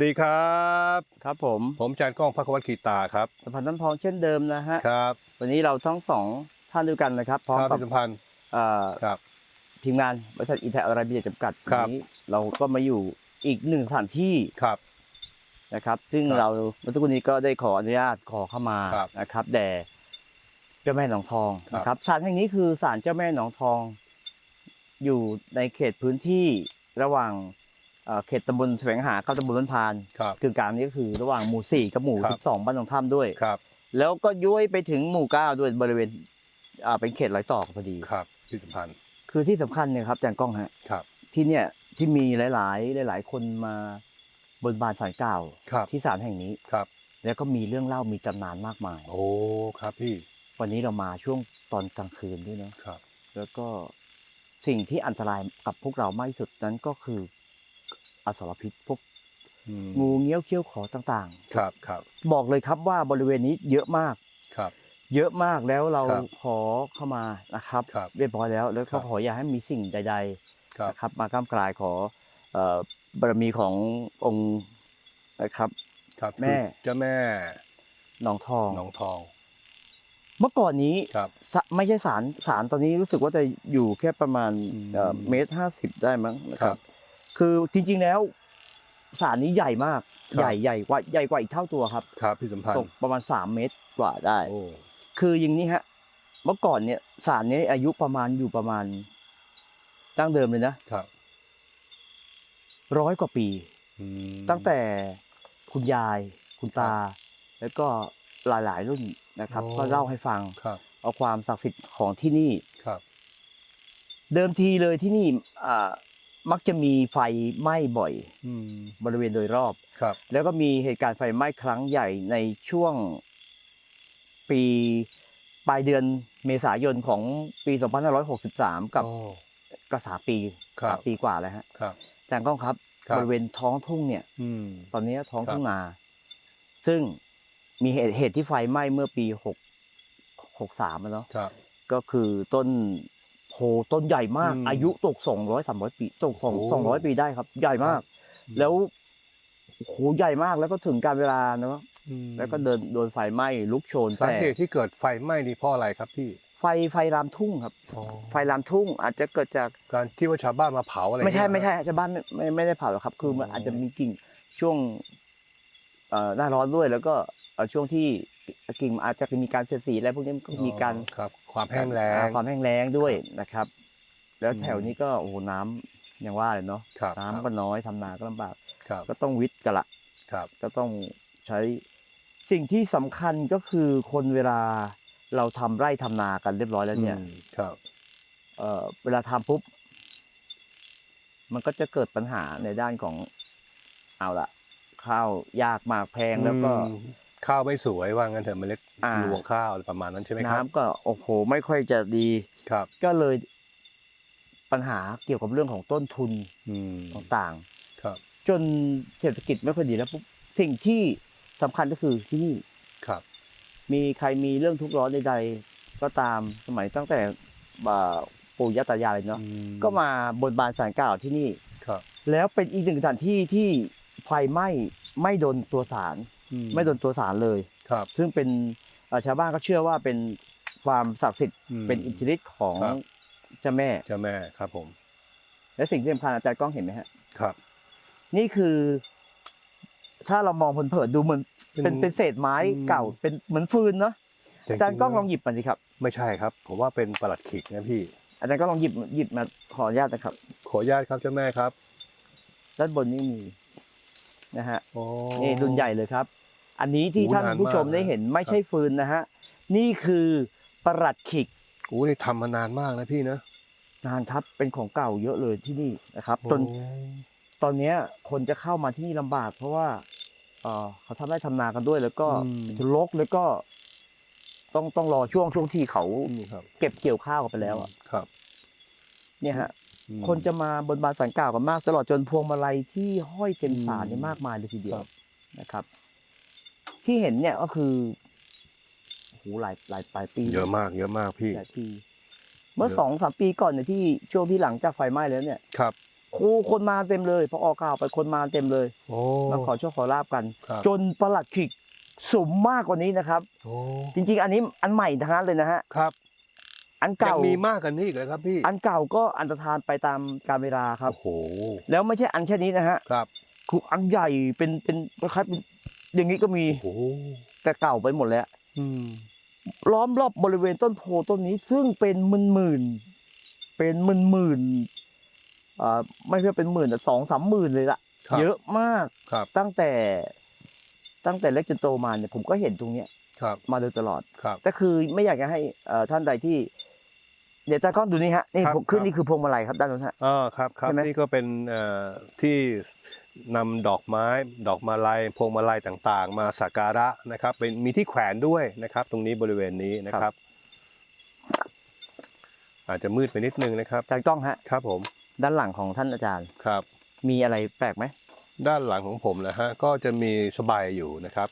วัสดีครับ ครับผม ผมอาจารย์ก้องพักวัฒน์ขีตาครับสัมพันธ์น้ำพองเช่นเดิมนะฮะครับ วันนี้เราทั้งสองท่านด้วยกันนะครับพร้อมครับกับพี่สัมพันธ์เอ่อครับทีมงานบริษัทอีแทอาราเบียจำกัดครับวันนี้เราก็มาอยู่อีกหนึ่งสถานที่ครับนะครับ ซึ่งครับเราเมื่อสักครู่นี้ก็ได้ขออนุญาตขอเข้ามาครับนะครับแด่เจ้าแม่หนองทองครับนะครับศาลแห่งนี้คือศาลเจ้าแม่หนองทอง อยู่ในเขตพื้นที่ระหว่าง เอ่อเขตตำบลแสวงหาเข้าตำบลล้นพานครับคือกลางนี้ก็คือระหว่างหมู่สี่กับหมู่ครับสิบสองบ้านหนองถ้ำด้วยครับ แล้วก็ย้วยไปถึงหมู่เก้าด้วยบริเวณอ่าเป็นเขตรอยต่อพอดีครับพี่สัมพันธ์คือที่สำคัญเนี่ยครับอาจารย์ก้องฮะครับ ที่เนี่ยที่มีหลาย ๆ หลาย ๆ คนมาบนบานสารกล่าวครับที่ศาลแห่งนี้ครับ แล้วก็มีเรื่องเล่ามีตำนานมากมาย โอ้ครับพี่ วันนี้เรามาช่วงตอนกลางคืนด้วยเนาะครับ แล้วก็สิ่งที่อันตรายกับพวกเรามากที่สุดนั้นก็คือ อสรพิษพวกอืมงูเงี้ยวเขี้ยวขอต่างครับครับ ๆ บอกเลยครับว่าบริเวณนี้เยอะมาก ครับ เยอะมากแล้วเราครับขอเข้ามานะครับ ครับเรียบร้อยแล้ว แล้วครัก็บ ขออย่าให้มีสิ่งใดครับๆนะครับมาก้ามกลายขอเอ่อบารมีขององค์นะครับ ครับแม่ คือเจ้าแม่หนองทอง หนองทองเมื่อก่อนนี้ครับ สะไม่ใช่สารสารตอนนี้รู้สึกว่าจะอยู่แค่ประมาณอืมเอ่อเมตรห้าสิบได้มั้งนะคครัรับบ คือจริง ๆ แล้วสารนี้ใหญ่มาก ครับ ใหญ่ใหญ่กว่าใหญ่กว่าอีกเท่าตัวครับครับพี่สัมพันตกธ์ประมาณสามเมตรกว่าได้ โอ้คืออย่างนี้ฮะ เมื่อก่อนเนี่ยสารนี้อายุประมาณอยู่ประมาณตั้งเดิมเลยนะครับร้อยกว่าปี อืม ตั้งแต่คุณยาย คุณตา แล้วก็หลายๆ รุ่นนะครับ โอ้ ก็เล่าให้ฟังครับเอาความศักดิ์สิทธิ์ของที่นี่ ครับ เดิมทีเลยที่นี่อ่า มักจะมีไฟไหม้บ่อยอืมบริเวณโดยรอบครับ แล้วก็มีเหตุการณ์ไฟไหม้ครั้งใหญ่ในช่วงปีปลายเดือนเมษายนของปี 2563 กับโอ้ก็สามปีครับสามปีกว่าแล้วฮะครับอาจารย์ก้องครับครับ บริเวณท้องทุ่งเนี่ยอืมตอนนี้ท้องครับทุ่งนา ซึ่งมีเหตุเหตุที่ไฟไหม้เมื่อปีหกหกสามเนาะครับก็คือต้น โพต้นใหญ่มาก อืมอายุตกสองร้อยสามร้อยปีตกสองโอ้ สองร้อยปีได้ครับ ใหญ่มาก แล้วโอ้โหใหญ่มากแล้วก็ถึงการเวลาเนาะอืมแล้วก็เดินโดนไฟไหม้ลุกโชนสาแต่เหตุที่เกิดไฟไหม้นี่เพราะอะไรครับพี่ไฟไฟลามทุ่งครับ ไฟลามทุ่งอาจจะเกิดจาก การที่ว่าชาวบ้านมาเผาอะไรไม่ใช่เงี้ยไม่ใช่ชาวบ้านไม่ไม่ไม่ได้เผาหรอกครับ คือมันอ๋ออ อาจจะมีกิ่งช่วงเอ่อหน้าร้อนด้วย แล้วก็เอ่อช่วงที่กิ่งมันอาจจะมีการเสียดสีอะไรพวกนี้มันก็มีการอ๋อครับ ความแห้งแล้อ่างความแห้งแล้งด้วยนะครับ แล้วอืมแถวนี้ก็โอ้โหน้ำอย่างว่าเลยเนาะครับน้ำก็น้อยทำนาก็ลำบากครับก็ต้องวิทย์กันละครับก็ต้องใช้สิ่งที่สำคัญก็คือคนเวลาเราทำไร่ทำนากันเรียบร้อยแล้วเนี่ยอืมครับเอ่อเวลาทำปุ๊บมันก็จะเกิดปัญหาในด้านของเอาละข้าวยากมากแพงแล้วก็อืม ข้าวไม่สวยว่างั้นเถอะเมล็ดอ่า รวงข้าวอะไรประมาณนั้นใช่ไหมครับ น้ำก็โอ้โหไม่ค่อยจะดี ครับ ก็เลยปัญหาเกี่ยวกับเรื่องของต้นทุนอืมต่างครับ ๆ จนเศรษฐกิจไม่ค่อยดีแล้วปุ๊บสิ่งที่สำคัญก็คือที่นี่ครับ มีใครมีเรื่องทุกข์ร้อนใดๆก็ตามสมัยตั้งแต่บ่าปู่ย่าตายายเลยเนาะอืก็มาบนบานสารกล่าวที่นี่ ครับ แล้วเป็นอีกหนึ่งสถานที่ที่ไฟไหม้ไม่โดนตัวสารอื ไม่โดนตัวสารเลยครับ ซึ่งเป็นเอ่อชาวบ้านก็เชื่อว่าเป็นความศักดิ์สิทธิ์มเป็นอิทธิฤทธิ์ของครับเจ้าแม่เจ้าแม่ครับผม และสิ่งที่สำคัญอาจารย์ก้องเห็นไหมฮะครับ นี่คือ ถ้าเรามองเผินๆดูเหมือนเป็นเป็นเศษไม้อืมเก่า เป็นเหมือนฟืนเนาะแต่อาจารย์ก้องๆลองหยิบมันสิครับ ไม่ใช่ครับ ผมว่าเป็นประหลัดขิกนะพี่อาจารย์ก็ลองหยิบหยิบมาขออนุญาตนะครับ ขออนุญาตครับเจ้าแม่ครับ ด้านบนนี่มีนะฮะโอ้นี่รุ่นใหญ่เลยครับ อันนี้ที่โอ้ท่านนานผู้ชมมากได้นะเห็นไม่ใช่ฟืนนะฮะนี่คือประหลัดขิกโอ้นี่ทำมานานมากนะพี่นะนานครับเป็นของเก่าเยอะเลยที่นี่นะครับจนโอ้ตอนเนี้ยคนจะเข้ามาที่นี่ลำบาก เพราะว่าเอ่อเขาทำไร่ทำนากันด้วย แล้วก็จะรกแล้วก็ ต้องต้องรอช่วงช่วงที่เขานี่ครับเก็บเกี่ยวข้าวกันไปแล้วอะครับ เนี่ยฮะอืมคนจะมาบนบานสารกล่าวกันมาก ตลอดจนพวงมาลัยที่ห้อยเต็มศาลเนี่ยอืมมากมายเลยทีเดียควรับนะครับ ที่เห็นเนี่ยก็คือโอ้โหหลายหลายหลายปีเยอะมาก เยอะมากพี่ หลายปี เมื่อเยอะ สองสามปีก่อนเนี่ยที่ช่วงที่หลังจากไฟไหม้แล้วเนี่ยครับครูคนมาเต็มเลยพอออกข่าวไปคนมาเต็มเลยโอ้มาขอโชคขอลาบกัน ครับจนประหลัดขิกสมมากกว่านี้นะครับ โอ้จริงๆ อันนี้อันใหม่ทั้งนั้นเลยนะฮะครับอันยัเก่างมีมากกันนี่อีกเลยครับพี่อันเก่าก็อันตรธานไปตามกาลเวลาครับ โอ้โหแล้วไม่ใช่อันแค่นี้นะฮะครับ คืออันใหญ่เป็นเป็นคล้ายๆเป็น อย่างนี้ก็มีโอ้โหแต่เก่าไปหมดแล้วอืมล้อมรอบบริเวณต้นโพต้นนี้ ซึ่งเป็นหมื่นหมื่นๆเป็นหมื่นหมื่นๆอ่าไม่ใช่เป็นหมื่นแต่สองสามหมื่นเลยละครับเยอะมากครับตั้งแต่ตั้งแต่เล็กจนโตมาเนี่ยผมก็เห็นตรงเนี้ยครับมาโดยตลอด ครับแต่คือไม่อยากจะให้เอ่อท่านใดที่ เดี๋ยวตากล้องดูนี่ฮะนี่ครับผมขึ้นครับ นี่คือพวงมาลัยครับด้านนู้นฮะ อ่าครับครับใช่ไหม นี่ก็เป็นเอ่อที่ นำดอกไม้ ดอกมาลัยพวงมาลัยต่างๆ มาสักการะนะครับ เป็นมีที่แขวนด้วยนะครับ ตรงนี้บริเวณนี้นะครับ อาจจะมืดไปนิดนึงนะครับอาจารย์กล้องฮะ ครับผมด้านหลังของท่านอาจารย์ ครับ มีอะไรแปลกไหมด้านหลังของผมนะฮะก็จะมีสบายอยู่นะครับ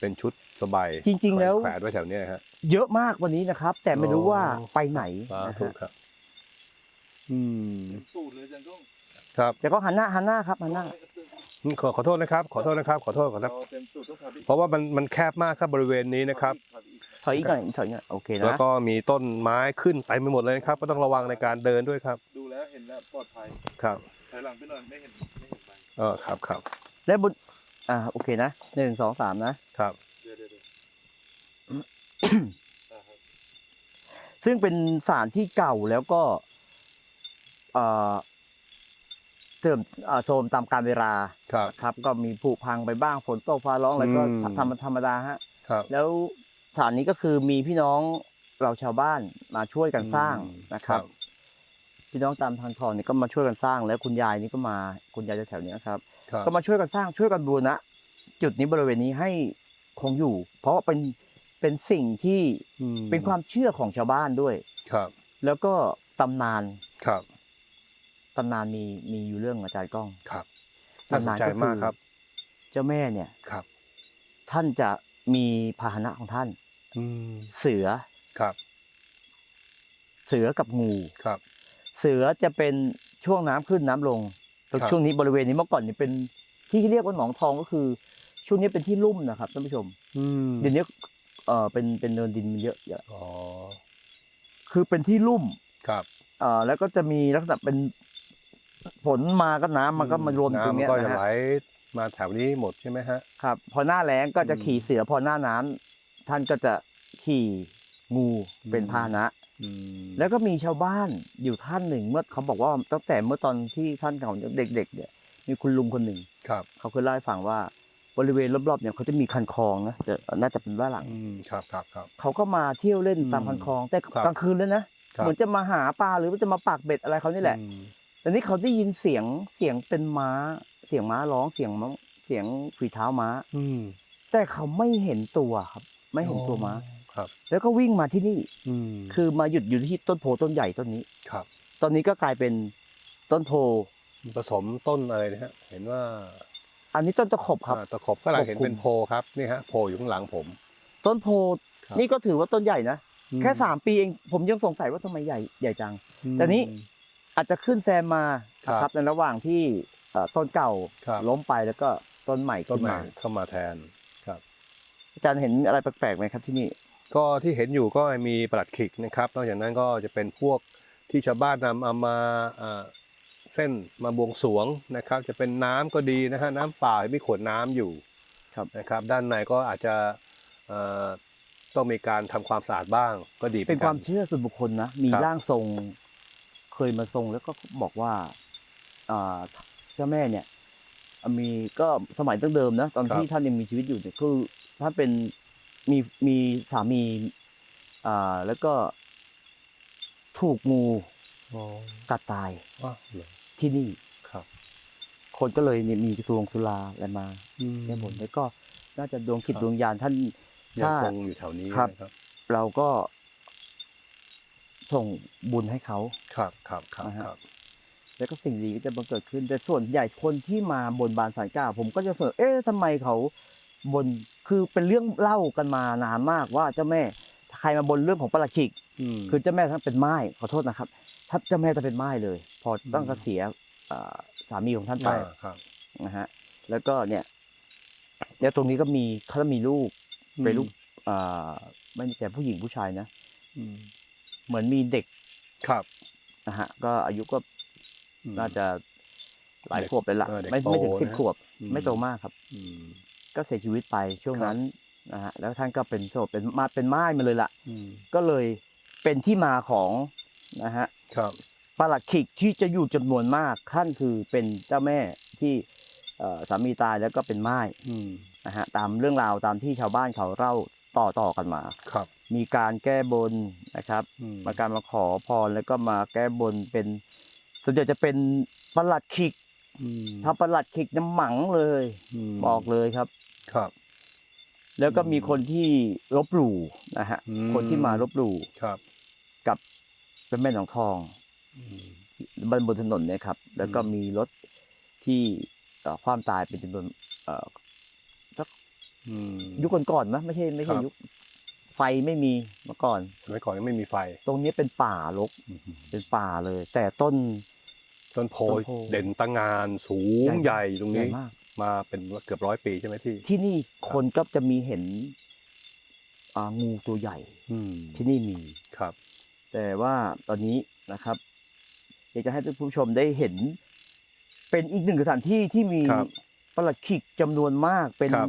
เป็นชุดสบายจริง ๆ แล้วแขวนไว้แถวเนี้ยฮะ เยอะมากวันนี้นะครับ แต่ไม่รู้อ๋อว่าไปไหนสานะธุฮะครับ อืม สูตรเลยอาจังก้องครับ แต่ก็หันหน้าหันหน้าครับหันหน้าอืม ขอขอโทษนะครับ ขอโทษนะครับ ขอโทษขอโทษเราเต็มสูตรต้องทำอีกเพราะว่ามันมันแคบมากครับบริเวณนี้นะครับทำอีกถอยอีกหน่อยถอยอีกหน่อยโอเคแล้วนะก็มีต้นไม้ขึ้นเต็มไปหมดเลยนะครับ ก็ต้องระวังในการเดินด้วยครับ ดูแล้วเห็นแล้วปลอดภัยครับถอยหลังไปหน่อยไม่เห็นไม่เห็นไปเออครับครับและบนอ่าโอเคนะหนึ่งสองสามนะครับเดี๋ยวเดี๋ยวเดี๋ยวอ่าครับซึ่งเป็นสารที่เก่าแล้วก็เอ่อ เติมเอ่อโทรมตามการเวลาครับ ครับก็มีผุพังไปบ้างฝนตกฟ้าร้องอะไรก็อืม ธรรมธรรมดาฮะ ครับ แล้วสถานนี้ก็คือมีพี่น้องเราชาวบ้านมาช่วยกันสร้างนะครับ พี่น้องตามทางทองนี่ก็มาช่วยกันสร้าง แล้วคุณยายนี่ก็มาคุณยายแถวๆเนี้ยครับ ครับ ก็มาช่วยกันสร้างช่วยกันบูรณะจุดนี้บริเวณนี้ให้คงอยู่ เพราะว่าเป็นเป็นสิ่งที่อืมเป็นความเชื่อของชาวบ้านด้วย ครับ แล้วก็ตำนานครับ ตำนานมีมีอยู่เรื่องอาจารย์ก้องครับน่าสนตำนานใจก็มากครับ เจ้าแม่เนี่ยครับ ท่านจะมีพาหนะของท่าน อืมเสือครับ เสือกับงูครับ เสือจะเป็นช่วงน้ำขึ้นน้ำลงครับ ช่วงนี้บริเวณนี้เมื่อก่อนเนี่ยเป็นที่เรียกว่าหนองทองก็คือ ช่วงนี้เป็นที่ลุ่มนะครับท่านผู้ชมอืมเดี๋ยวนี้เออเป็นเป็นเนินดินมันเยอะเยอะอ๋อคือเป็นที่ลุ่ม ครับ เอ่อแล้วก็จะมีลักษณะเป็น ฝนมาก็น้ำมันก็มารวมตรงเนี้ยน้ำก็จะนะไหลฮะมาแถวนี้หมดใช่ไหมฮะ ครับ พอหน้าแล้งก็จะอืมขี่เสือพอหน้าน้ำท่านก็จะขี่งูอืมเป็นพาหนะ อืมแล้วก็มีชาวบ้านอยู่ท่านหนึ่งเมื่อเขาบอกว่าตั้งแต่เมื่อตอนที่ท่านเขาเด็ก ๆ เนี่ย มีคุณลุงคนหนึ่ง ครับเขาเคยเล่าให้ฟังว่าบริเวณรอบๆเนี่ยเขาจะมีคันคลองนะจะน่าจะเป็นบ้านหลัง อืมครับครับครับ เขาก็มาเที่ยวเล่นตามอืมคันคลองแต่ครับกลางคืนเลยนะครับ เหมือนจะมาหาปลาหรือว่าจะมาปักเบ็ดอะไรเขานี่แหละ อืม แต่นี่เขาได้ยินเสียงเสียงเป็นม้า เสียงม้าร้องเสียงม้าเสียงฝีเท้าม้า อืม แต่เขาไม่เห็นตัวครับ ไม่เห็นตัวม้า ครับ แล้วก็วิ่งมาที่นี่ อืมคือมาหยุดอยู่ที่ต้นโพต้นใหญ่ต้นนี้ ครับ ตอนนี้ก็กลายเป็นต้นโพ ผสมต้นอะไรนะฮะ เห็นว่าอันนี้ต้นตะขบครับ อ่าตะขบก็เราเห็นปกคลุมเป็นโพครับนี่ฮะโพอยู่ข้างหลังผม ต้นโพครับ นี่ก็ถือว่าต้นใหญ่นะอืแค่สามปีเองผมยังสงสัยว่าทำไมใหญ่ใหญ่จังอืมแต่นี่ อาจจะขึ้นแซมมาครับนะครับในระหว่างที่เอ่อต้นเก่าครับล้มไปแล้วก็ต้นใหม่ต้นขึ้นใหม่มาเข้ามาแทนครับ อาจารย์เห็นอะไรแปลกๆไหมครับที่นี่ ก็ที่เห็นอยู่ก็มีประหลัดขิกนะครับนอกจากนั้นก็จะเป็นพวกที่ชาวบ้านนำเอามาอ่าเส้นมาบวงสรวงนะครับ จะเป็นน้ำก็ดีนะฮะน้ำเปล่ามีขวดน้ำอยู่ครับนะครับ ด้านในก็อาจจะเอ่อต้องมีการทำความสะอาดบ้างก็ดีหเป็นกัความเชื่อส่วนบุคคลนะมีครับร่างทรงเค ยมาทรงแล้วก็บอกว่าอ่าเจ้าแม่เนี่ยมีก็สมัยตั้งเดิมนะตอนที่ท่านยังมีชีวิตอยู่เนี่ยคือท่านเป็นมีมีสามีอ่าแล้วก็ถูกงูอ๋อกัดตายอ้าวเหรอที่นี่ครับ คนก็เลยเนี่ยมีกระทรวงสุราอะไรมาอืมแก้บนแล้วก็น่าจะดวงจิตครับดวงญาณท่านยังถ้าคงอยู่แถวนี้ครับนะครับเราก็ ส่งบุญให้เขาครับครับครับนะฮะครับ แล้วก็สิ่งดีก็จะบังเกิดขึ้น แต่ส่วนใหญ่คนที่มาบนบานสารกล่าวผมก็จะเสนอเอ๊ะทำไมเขาบนคือเป็นเรื่องเล่ากันมานานมากว่าเจ้าแม่ใครมาบนเรื่องของประหลัดขิกอืมคือเจ้าแม่ท่านเป็นไม้ขอโทษนะครับถ้าเจ้าแม่จะเป็นไม้เลย พอตั้งอืมกระเสียอ่าสามีของท่านไปอ่าครับนะฮะ แล้วก็เนี่ย แล้วตรงนี้ก็มีเขามีลูกเป็นลูกอ่าไม่แน่ใจผู้หญิงผู้ชายนะอืม เหมือนมีเด็กครับนะฮะก็อายุก็อืมน่าจะหลายเด็กขวบเลยละเออเด็กไม่ไม่ถึงโตสิบนะขวบอืมไม่โตมากครับอืมก็เสียชีวิตไปช่วงครับนั้นนะฮะแล้วท่านก็เป็นโสดเป็นมาเป็นไม้มาเลยล่ะอืมก็เลยเป็นที่มาของนะฮะครับปลัดขิกที่จะอยู่จำนวนมากท่านคือเป็นเจ้าแม่ที่เอ่อสามีตายแล้วก็เป็นไม้อืมนะฮะตามเรื่องราวตามที่ชาวบ้านเขาเล่าต่อต่อกันมาครับ มีการแก้บนนะครับอืมมาการมาขอพรแล้วก็มาแก้บนเป็นส่วนใหญ่จะเป็นประหลัดขิกอืมถ้าประหลัดขิกน้ำหมังเลยมบอกเลยครับครับ แล้วก็อืมมีคนที่ลบหลู่นะฮะอืมคนที่มาลบหลู่ครับ กับเป็นแม่หนองทองอืมบนบนถนนเนี่ยครับ แล้วก็อืมมีรถที่เอ่อความตายเป็นจำนวนเอ่อสักอืมยุคก่อนๆนะไม่ใช่ไม่ใช่ครับยุค ไฟไม่มีเมื่อก่อน สมัยก่อนยังไม่มีไฟ ตรงนี้เป็นป่ารกเป็นป่าเลย แต่ต้น ต้นโพต้นโพ เด่นตะงานสูงใหญ่ใหญ่ตรงใหญ่นี้ มาก มาเป็นเกือบร้อยปีใช่ไหมพี่ที่นี่คนก็จะมีเห็นอ่างูตัวใหญ่อืมที่นี่มี ครับ แต่ว่าตอนนี้นะครับอยากจะให้ท่านผู้ชมได้เห็น เป็นอีกหนึ่งสถานที่ที่มีครับประหลัดขิกจำนวนมากเป็นครับ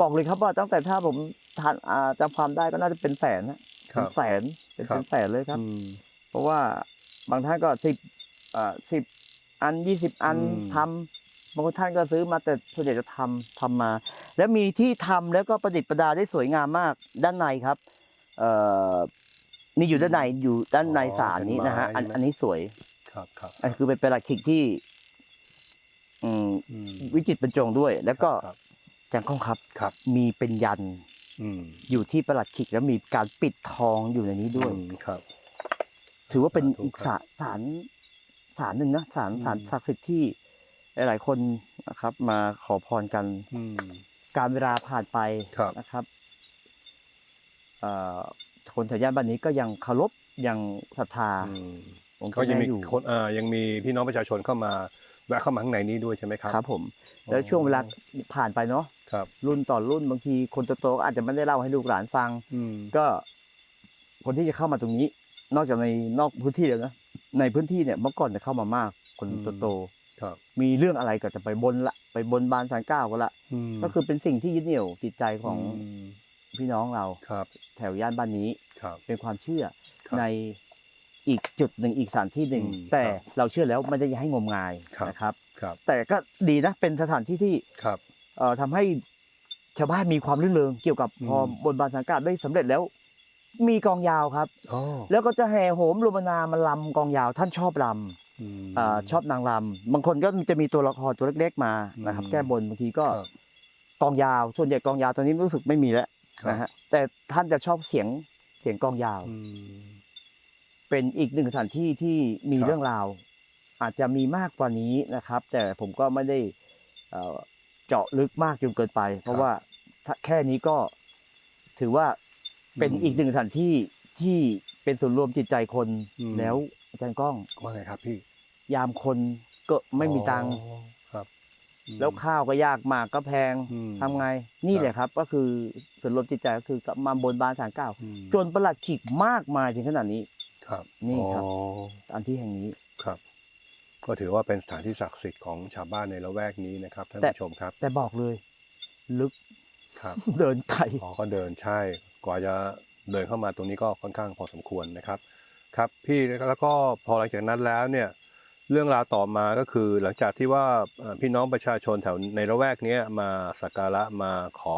บอกเลยครับว่าตั้งแต่ถ้าผม ทานอ่าจำความได้ก็น่าจะเป็นแสนนะครัเป็นบแสนเป็นครับเป็นแสนเลยครับอืมเพราะว่าบางท่านก็สิบอ่าสิบอันยี่สิบอันอืมทำบางท่านก็ซื้อมาแต่ส่วนใหญ่จะทำทำมา แล้วมีที่ทำแล้วก็ประดิษฐ์ประดาได้สวยงามมากด้านในครับ เอ่อนี่อยู่ด้านในอยู่ด้านในศาลนี้นะฮะอันอันนี้สวย ครับครับอันคือเป็นประหลัดขิกที่ อืมอืมวิจิตรบรรจงด้วย แล้วก็ครับแจงก้องครับครับ มีเป็นยัน อืมอยู่ที่ประหลัดขิกแล้วมีการปิดทองอยู่ในนี้ด้วยอืมครับ ถือว่าเป็นสาธุอีกครัศาบศาลศาลหนึ่งนะศาลอืมศาลศักดิ์สิทธิ์ที่หลายๆคนนะครับ มาขอพรกันอืมการเวลาผ่านไปครับนะครับเอ่อคนแถวย่านบ้านนี้ก็ยังเคารพยังศรัทธาอืมองค์ก็ยังมีแอยู่คนอ่ายังมีพี่น้องประชาชนเข้ามาแวะเข้ามาข้างในนี้ด้วยใช่ไหมครับครับ ผม แล้วช่วงเวลาผ่านไปเนาะ ครับ รุ่นต่อรุ่นบางทีคนโตๆก็อาจจะไม่ได้เล่าให้ลูกหลานฟัง อืมก็คนที่จะเข้ามาตรงนี้ นอกจากในนอกพื้นที่แล้วนะในพื้นที่เนี่ยเมื่อก่อนจะเข้ามามาก คนโตครับๆมีเรื่องอะไรก็จะไปบนละไปบนบานสารกล่าวกันละมก็คือเป็นสิ่งที่ยึดเหนี่ยวจิตใจของมพี่น้องเรา ครับแถวย่านบ้านนี้ครับ เป็นความเชื่อครับในอีกจุดหนึ่งอีกสถานที่หนึ่ง อืมแต่ครับเราเชื่อแล้วไม่ได้ให้งมงายครับ นะครับ ครับแต่ก็ดีนะเป็นสถานที่ที่ครับ เอ่อทำให้ชาวบ้านมีความรื่นเริงเกี่ยวกับอืมพอบนบานสังกัดได้สำเร็จแล้ว มีกองยาวครับ อ๋อแล้วก็จะแห่โหมลุมนามาลำกองยาวท่านชอบลมำอาชอบนางลำบางคนก็จะมีตัวละครตัวเล็กๆมานะครับ อืม แก้บนบางทีก็ครับ กองยาวส่วนใหญ่กองยาวตอนนี้รู้สึกไม่มีแล้วครับ นะฮะแต่ท่านจะชอบเสียงเสียงกองยาว อืม เป็นอีกหนึ่งสถานที่ที่มีครับ เรื่องราว อาจจะมีมากกว่านี้นะครับ แต่ผมก็ไม่ได้เอ่อ เจาะลึกมากจนเกินไป เพราะว่าถ้าแค่นี้ก็ถือว่าเป็นอีกหนึ่งสถานที่ที่เป็นศูนย์รวมจิตใจคนอืมแล้วอาจารย์ก้องว่าไงครับ พี่ ยามคนก็ไม่มีตังค์อ๋อครับอืมแล้วข้าวก็ยากหมากก็แพงอืมทำไง นี่ครับแหละครับ ก็คือศูนย์รวมจิตใจก็คือกลับมาบนบานสารเก้าอืมจนประหลัดขิกมากมายถึงขนาดนี้ ครับ นี่ครับอ๋ออันที่แห่งนี้ครับ ก็ถือว่าเป็นสถานที่ศักดิ์สิทธิ์ของชาวบ้านในละแวกนี้นะครับท่านแต่ผู้ชมครับ แต่บอกเลย ลึกครับเดินไกลอ๋อก็เดินใช่ กว่าจะเดินเข้ามาตรงนี้ก็ค่อนข้างพอสมควรนะครับ ครับ พี่แล้วก็พอหลังจากนั้นแล้วเนี่ยเรื่องราวต่อมาก็คือหลังจากที่ว่าเอ่อพี่น้องประชาชนแถวในละแวกเนี้ยมาสักการะมาขอ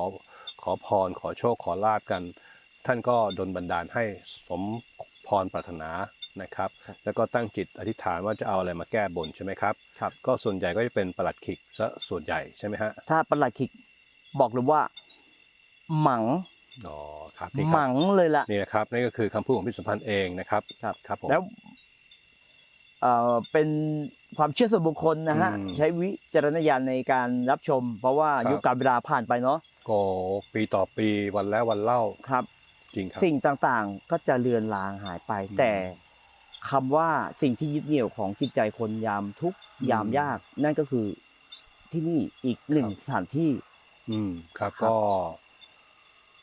ขอพร ขอโชคขอลาบกัน ท่านก็ดลบันดาลให้สมพรปรารถนา นะครับครับ แล้วก็ตั้งจิตอธิษฐานว่าจะเอาอะไรมาแก้บนใช่ไหมครับครับก็ส่วนใหญ่ก็จะเป็นประหลัดขิกซะส่วนใหญ่ใช่ไหมฮะถ้าประหลัดขิกบอกเลยว่าหมังอ๋อครับนี่คหรับมังเลยล่ะนี่นะครับนี่ก็คือคำพูดของพี่สัมพันธ์เองนะครับครับครับผมแล้วเอ่อเป็นความเชื่อส่วนบุคคลนะฮะอืมใช้วิจารณญาณในการรับชม เพราะว่าครับยุคการเวลาผ่านไปเนาะก็ปีต่อปีวันแล้ววันเล่าครับ จริงครับ สิ่งต่างๆก็จะเลือนลางหายไปอืมแต่ คำว่าสิ่งที่ยึดเหนี่ยวของจิตใจคนยามทุกข์อืมยามยาก นั่นก็คือที่นี่อีกหนึ่งครับสถานที่ อืมครับครับก็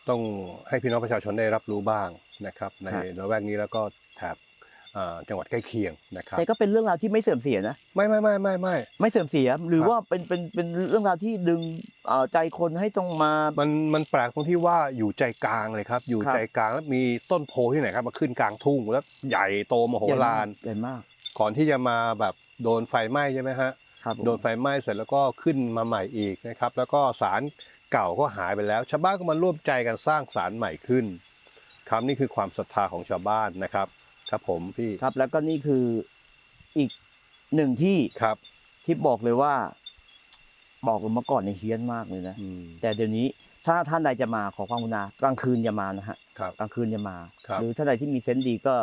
ต้องให้พี่น้องประชาชนได้รับรู้บ้างนะครับ ในครับละแวกนี้แล้วก็แถบอ่า จังหวัดใกล้เคียงนะครับแต่ก็เป็นเรื่องราวที่ไม่เสื่อมเสียนะไม่ไม่ไม่ไม่ไม่ไม่เสื่อมเสียหรือครับว่าเป็นเป็นเป็นเรื่องราวที่ดึงเอ่อใจคนให้ต้องมา มันมันแปลกตรงที่ว่าอยู่ใจกลางเลยครับ อยู่ครับใจกลางแล้วมีต้นโพที่ไหนครับมาขึ้นกลางทุ่งแล้วใหญ่โตมโหฬารใหญ่มาก ก่อนที่จะมาแบบโดนไฟไหม้ใช่ไหมฮะครับผมโดนไฟไหม้เสร็จแล้วก็ขึ้นมาใหม่อีกนะครับ แล้วก็สารเก่าก็หายไปแล้วชาวบ้านก็มาร่วมใจกันสร้างสารใหม่ขึ้นครับนี่คือความศรัทธาของชาวบ้านนะครับ ครับผมพี่ครับ แล้วก็นี่คืออีกหนึ่งที่ครับ ที่บอกเลยว่า บอกเลยเมื่อก่อนในยเฮี้ยนมากเลยนะ อืม แต่เดี๋ยวนี้ถ้าท่านใดจะมาขอความกรุณากลางคืนอย่ามานะฮะครับ กลางคืนอย่ามา ครับหรือท่านใดที่มีเซนส์ดีก็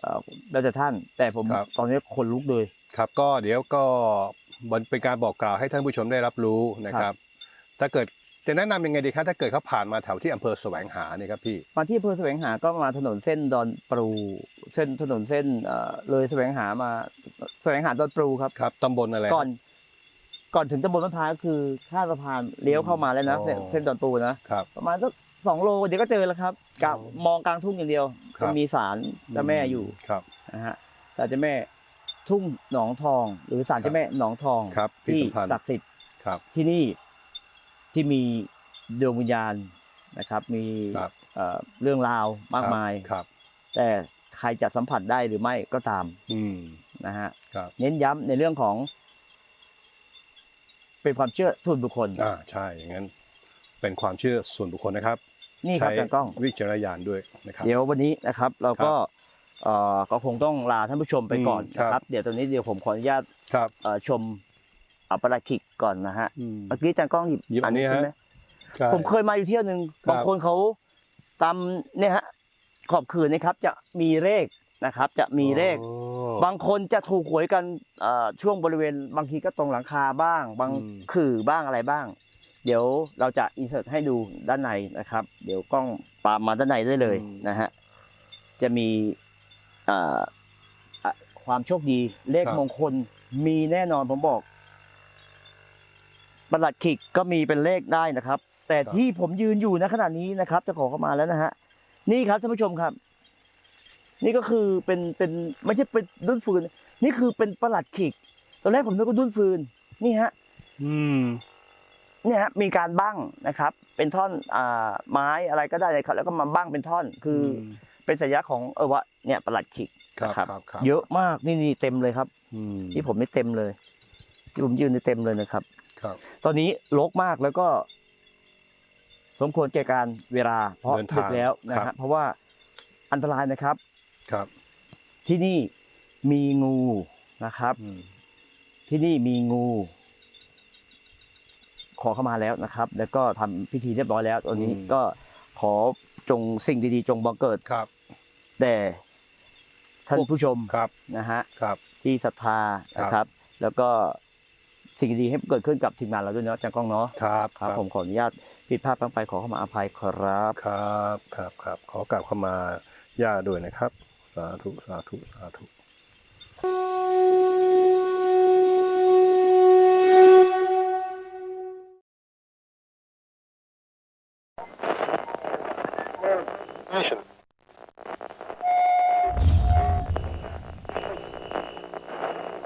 เอ่อแล้วแต่ท่าน แต่ผมครับ ตอนนี้คนลุกเลย ครับก็เดี๋ยวก็มันเป็นการบอกกล่าวให้ท่านผู้ชมได้รับรู้นะครับ ถ้าเกิด จะแนะนำยังไงดีครับถ้าเกิดเขาผ่านมาแถวที่อำเภอแสวงหาเนี่ยครับพี่มาที่อำเภอแสวงหาก็มาถนนเส้นดอนปรูเส้นถนนเส้นเอ่อเลยแสวงหามาแสวงหาดอนปรูครับครับตำบลอะไร ก่อน ก่อนถึงตำบลมะพร้าวก็คือข้ามสะพานเลี้ยวเข้ามาแล้วนะอ๋อเส้นเส้นดอนปรูนะครับ ประมาณสักสองโลเดี๋ยวก็เจอแล้วครับกะอ๋อมองกลางทุ่งอย่างเดียวครับจะมีศาลเจ้าแม่อยู่ครับนะฮะศาลเจ้าแม่ทุ่งหนองทอง หรือศาลเจ้าแม่หนองทองครับที่ที่สำคัญศักดิ์สิทธิ์ครับ ที่นี่ ที่มีดวงวิญญาณนะครับ มีครับเอ่อเรื่องราวมากมาย ครับ แต่ใครจะสัมผัสได้หรือไม่ก็ตามอืมนะฮะครับ เน้นย้ำในเรื่องของ เป็นความเชื่อส่วนบุคคล อ่าใช่อย่างนั้น เป็นความเชื่อส่วนบุคคลนะครับนี่ครับใช้อาจารย์กล้อง วิจารณญาณด้วยนะครับ เดี๋ยววันนี้นะครับเราก็เอ่อก็คงต้องลาท่านผู้ชมไปก่อนอืมนะคครัรับบเดี๋ยวตอนนี้เดี๋ยวผมขออนุญาตครับ เอ่อชม อัปราคิกก่อนนะฮะอืมเมื่อกี้อาจารย์กล้องหยิบหยิบอันนี้ฮะใช่ไหมใช่ผมเคยมาอยู่เที่ยวหนึ่งครับบางคนเขาตามเนี่ยฮะขอบขืนนะครับ จะมีเลขนะครับ จะมีเลขโอ้บางคนจะถูกหวยกันเอ่อช่วงบริเวณบางทีก็ตรงหลังคาบ้าง บางอืมขื่อบ้างอะไรบ้าง เดี๋ยวเราจะอินเสิร์ตให้ดูด้านในนะครับ เดี๋ยวกล้องตามมาด้านในได้เลยนะฮะจะมีเอ่ออะความโชคดีเลขครับมงคลมีแน่นอนผมบอก ประหลัดขิกก็มีเป็นเลขได้นะครับ แต่ที่ผมยืนอยู่ณขณะนี้นะครับจะขอเข้ามาแล้วนะฮะนี่ครับท่านผู้ชมครับ นี่ก็คือเป็นเป็นไม่ใช่เป็นดุนฟืน นี่คือเป็นประหลัดขิกตอนแรกผมนึกว่าดุนฟืน นี่ฮะ อืมเนี่ยฮะมีการบั้งนะครับ เป็นท่อนอ่าไม้อะไรก็ได้เลยครับ แล้วก็มาบั้งเป็นท่อนคืออเป็นสัญลักษณ์ของเออวะเนี่ยประหลัดขิกครับนะครับครับครับ เยอะมากนี่นี่เต็มเลยครับอืมที่ผมไม่เต็มเลย ที่ผมยืนในเต็มเลยนะครับ ครับ ตอนนี้รกมากแล้วก็ สมควรแก่การเวลา เพราะเดินดึทางกแล้วนะครัฮะบ เพราะว่าอันตรายนะครับ ครับที่นี่มีงูนะครับ อืมที่นี่มีงู ขอเข้ามาแล้วนะครับ แล้วก็ทำพิธีเรียบร้อยแล้วตอนนี้ก็ขอจงสิ่งดีๆ จงบังเกิดครับ แต่ท่านผู้ชมครับนะฮะ ครับ ที่ศรัทธานะครับ แล้วก็ สิ่งดีให้เกิดขึ้นกับทีมงานเราด้วยเนาะจังก้องเนาะครับครับ ผมขออนุญาตผิดพลาดทั้งไปขอเข้ามาอภัยครับ ครับครับครับขอกลับเข้ามาย่าด้วยนะครับ สาธุสาธุสาธุ